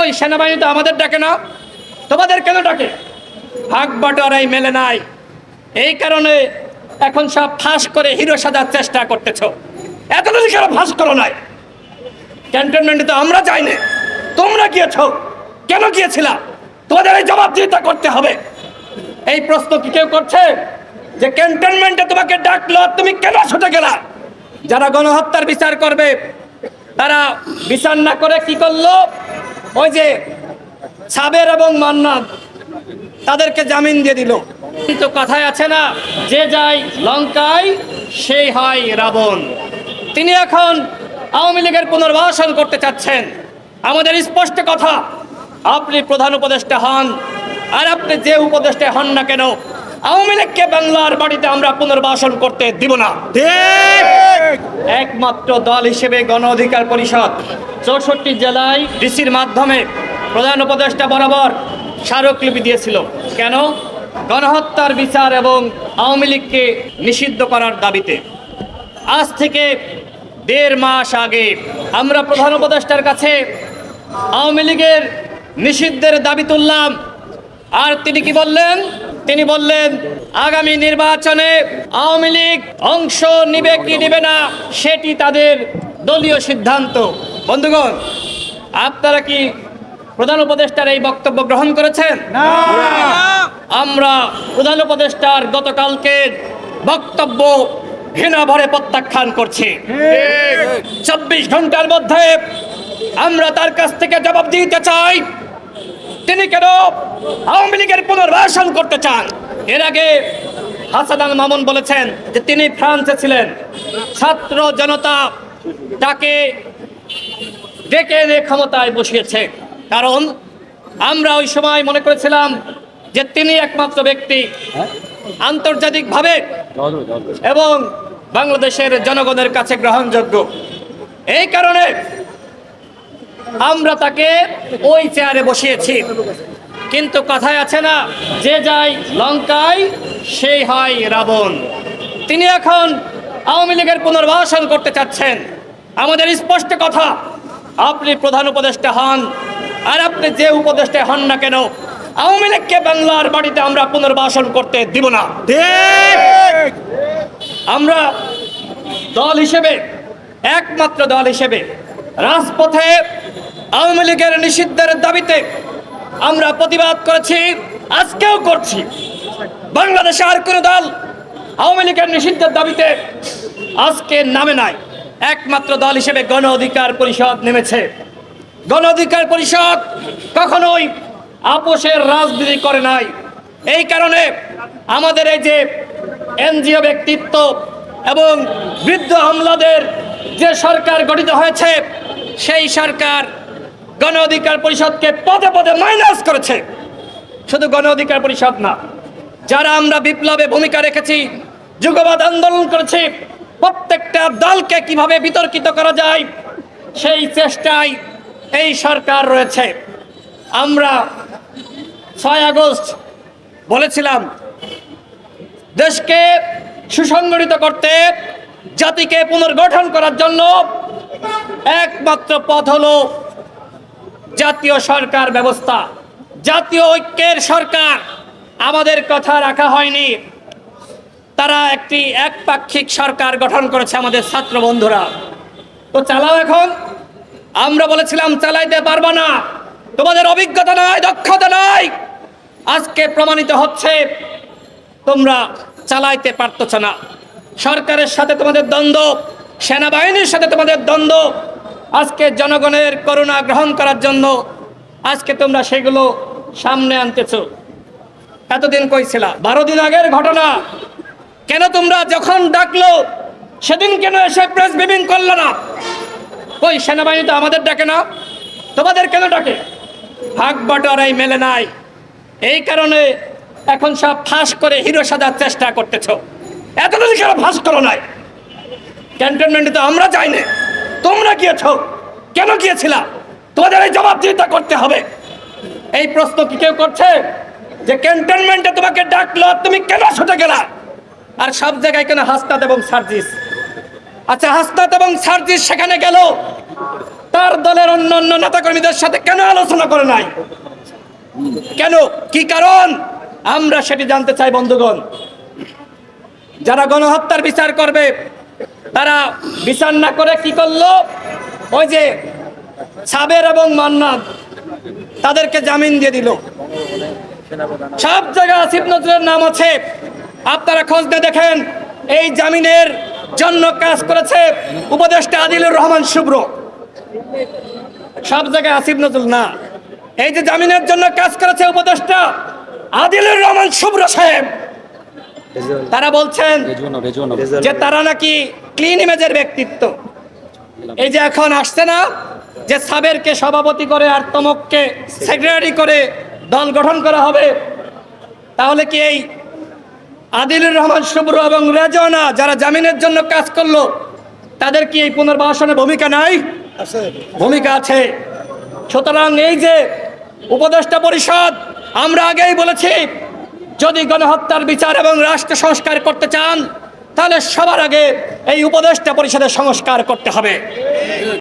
ওই সেনাবাহিনী তো আমাদের ডাকে না। তোমাদের কেন ডাকে? ভাগ বাটোয়ারাই মেলে নাই। এই কারণে এখন সব ফাঁস করে হিরো সাজার চেষ্টা করতেছ। এতদিন কেন ফাঁস করো নাই। ক্যান্টনমেন্টে তো আমরা যাইনি। তোমরা গিয়েছ। কেন গিয়েছিলা? তোমাদের এই জবাবদিহিতা করতে হবে। এই প্রশ্ন কি কেউ করছে? যে ক্যান্টনমেন্টে তোমাকে ডাকলো, তুমি কেন ছুটে গেলা? যারা গণহত্যার বিচার করবে, তারা বিচার না করে কি করল? ওই যে সাবের এবং মান্নাত তাদেরকে জামিন দিয়ে দিল। কিন্তু কথায় আছে না, যে যায় লঙ্কায়, সেই হয় রাবণ। তিনি এখন আওয়ামী লীগের পুনর্বাসন করতে চাচ্ছেন। আমাদের স্পষ্ট কথা, আপনি প্রধান উপদেষ্টা হন, আর আপনি যে উপদেষ্টা হন না কেন আওয়ামী লীগকে বাংলার বাড়িতে আমরা পুনর্বাসন করতে দিব না। একমাত্র দল হিসেবে গণ অধিকার পরিষদ চৌষট্টি জেলায় ডিসির মাধ্যমে প্রধান উপদেষ্টা বরাবর স্মারকলিপি দিয়েছিল। কেন? গণহত্যার বিচার এবং আওয়ামী লীগকে নিষিদ্ধ করার দাবিতে। আজ থেকে দেড় মাস আগে আমরা প্রধান উপদেষ্টার কাছে আওয়ামী লীগের নিষিদ্ধের দাবি তুললাম। আর তিনি কি বললেন? তিনি বললেন আগামী নির্বাচনে আওয়ামী লীগ অংশ নিবে কি নিবে না সেটি তাদের দলীয় সিদ্ধান্ত। বন্ধুগণ আপনারা কি প্রধান উপদেষ্টার এই বক্তব্য গ্রহণ করেছেন? আমরা প্রধান উপদেষ্টার গতকালকে বক্তব্য ঘৃণা ভরে প্রত্যাখ্যান করছি। চব্বিশ ঘণ্টার মধ্যে আমরা তার কাছ থেকে জবাব দিতে চাই। তিনি কেন আওয়ামী লীগের পুনর্বাসন করতে চান? এর আগে আল মামুন বলেছেন যে তিনি ফ্রান্সে ছিলেন। ছাত্র জনতা তাকে ডেকে এনে ক্ষমতায় বসিয়েছে। কারণ আমরা ওই সময় মনে করেছিলাম যে তিনি একমাত্র ব্যক্তি আন্তর্জাতিকভাবে এবং বাংলাদেশের জনগণের কাছে গ্রহণযোগ্য। এই কারণে আমরা তাকে ওই চেয়ারে বসিয়েছি। কিন্তু কথায় আছে না, যে যায় লঙ্কায়, সেই হয় রাবণ। তিনি এখন আওয়ামী লীগের পুনর্বাসন করতে চাচ্ছেন। আমাদের স্পষ্ট কথা, আপনি প্রধান উপদেষ্টা হন, আর আপনি যে উপদেষ্টা হন না কেন, আওয়ামী লীগকে বাংলার বাড়িতে আমরা পুনর্বাসন করতে দিব না। আমরা দল হিসেবে, একমাত্র দল হিসেবে, রাজপথে আওয়ামী লীগের নিষিদ্ধের দাবিতে আমরা প্রতিবাদ করেছি, আজকেও করছি। বাংলাদেশে আর কোনো দল আওয়ামী লীগের নিষিদ্ধের দাবিতে আজকে নামে নাই। একমাত্র দল হিসেবে গণ অধিকার পরিষদ নেমেছে। গণ অধিকার পরিষদ কখনোই আপোষের রাজনীতি করে নাই। এই কারণে আমাদের এই যে এনজিও ব্যক্তিত্ব এবং বৃদ্ধ হামলাদের যে সরকার গঠিত হয়েছে, সেই সরকার গণ অধিকার পরিষদকে পদে পদে মাইনাস করেছে। শুধু গণ অধিকার পরিষদ না, যারা আমরা বিপ্লবে ভূমিকা রেখেছি, যুগবাদ আন্দোলন করেছি, প্রত্যেকটা দলকে কীভাবে বিতর্কিত করা যায়, সেই চেষ্টায় এই সরকার রয়েছে। আমরা ছয় আগস্ট বলেছিলাম, দেশকে সুসংগঠিত করতে, জাতিকে পুনর্গঠন করার জন্য একমাত্র পথ হলো জাতীয় সরকার ব্যবস্থা, জাতীয় ঐক্যের সরকার আমাদের কথা রাখা হয়নি। তারা একটি একপাক্ষিক সরকার গঠন করেছে আমাদের ছাত্র বন্ধুরা। তো চালাও এখন। আমরা বলেছিলাম চালাইতে পারবা না। তোমাদের অভিজ্ঞতা নাই দক্ষতা নাই আজকে প্রমাণিত হচ্ছে তোমরা চালাইতে পারতেছ না। সরকারের সাথে তোমাদের দ্বন্দ্ব, সেনাবাহিনীর সাথে তোমাদের দ্বন্দ্ব আজকে জনগণের করুণা গ্রহণ করার জন্য আজকে তোমরা সেগুলো সামনে আনতেছো। এতদিন কইছিলা, বারো দিন আগের ঘটনা। কেন তোমরা যখন ডাকলো, সেদিন কেন এসে প্রেস ব্রিফিং করল না? ওই সেনাবাহিনী তো আমাদের ডাকে না, তোমাদের কেন ডাকে? ভাগ বাটোয়ারাই মেলে নাই। এই কারণে এখন সব ফাঁস করে হিরো সাজার চেষ্টা করতেছ। এতদিন কেন ফাঁস করো নাই? ক্যান্টনমেন্টে তো আমরা যাইনি। তোমরা গিয়েছ? কেন গিয়েছিলা? তোমাদের এই জবাবদিহিতা করতে হবে। এই প্রশ্ন কি কেউ করছে? যে ক্যান্টনমেন্টে তোমাকে ডাকলো তুমি কেন ছুটে গেলা? আর সব জায়গায় কেন হাসনাত এবং সার্জিস? আচ্ছা হাসনাত এবং সার্জিস সেখানে গেল। তার দলের অন্য অন্য নেতাকর্মীদের সাথে কেন আলোচনা করে নাই? কেন? কি কারণ? আমরা সেটি জানতে চাই, বন্ধুগণ। যারা গণহত্যার বিচার করবে তারা বিচার না করে কি করল? ওই যে সাবের এবং মান্নান, তাদেরকে জামিন দিয়ে দিল। সব জায়গায় আসিফ নজরুলের নাম আছে। আপনারা খোঁজ দিয়ে দেখেন, এই জামিনের জন্য কাজ করেছে উপদেষ্টা আদিলুর রহমান শুভ্র। সব জায়গায় আসিফ নজরুল না। এই যে জামিনের জন্য কাজ করেছে উপদেষ্টা আদিলুর রহমান শুভ্র সাহেব। তারা বলছেন যে তারা নাকি ক্লিন ইমেজের ব্যক্তিত্ব। এই যে এখন আসছে না যে সাবেরকে সভাপতি করে আর তমককে সেক্রেটারি করে দল গঠন করা হবে তাহলে কি এই আদিলুর রহমান শুভ্র এবং রেজনা যারা জামিনের জন্য কাজ করল তাদের কি এই পুনর্বাসনের ভূমিকা নাই? ভূমিকা আছে। সুতরাং এই যে উপদেষ্টা পরিষদ আমরা আগেই বলেছি যদি গণহত্যার বিচার এবং রাষ্ট্র সংস্কার করতে চান, তাহলে সবার আগে এই উপদেষ্টা পরিষদের সংস্কার করতে হবে।